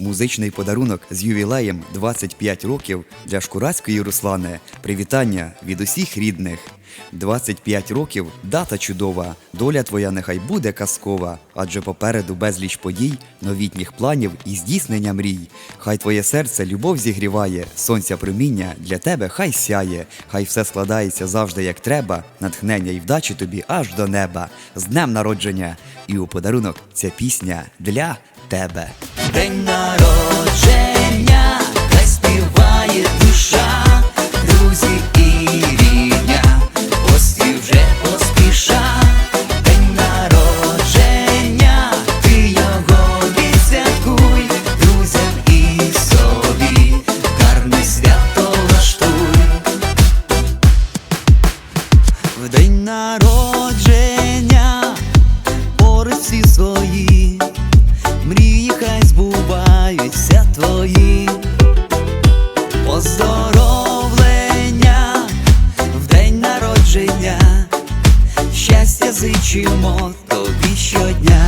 Музичний подарунок з ювілеєм 25 років для Шкурацької Руслани. Привітання від усіх рідних. 25 років дата чудова, доля твоя нехай буде казкова, адже попереду безліч подій, новітніх планів і здійснення мрій. Хай твоє серце любов зігріває, сонця проміння для тебе хай сяє, хай все складається завжди як треба, натхнення і вдачі тобі аж до неба. З днем народження! І у подарунок ця пісня для тебе. День народження, щастя зичимо тобі щодня.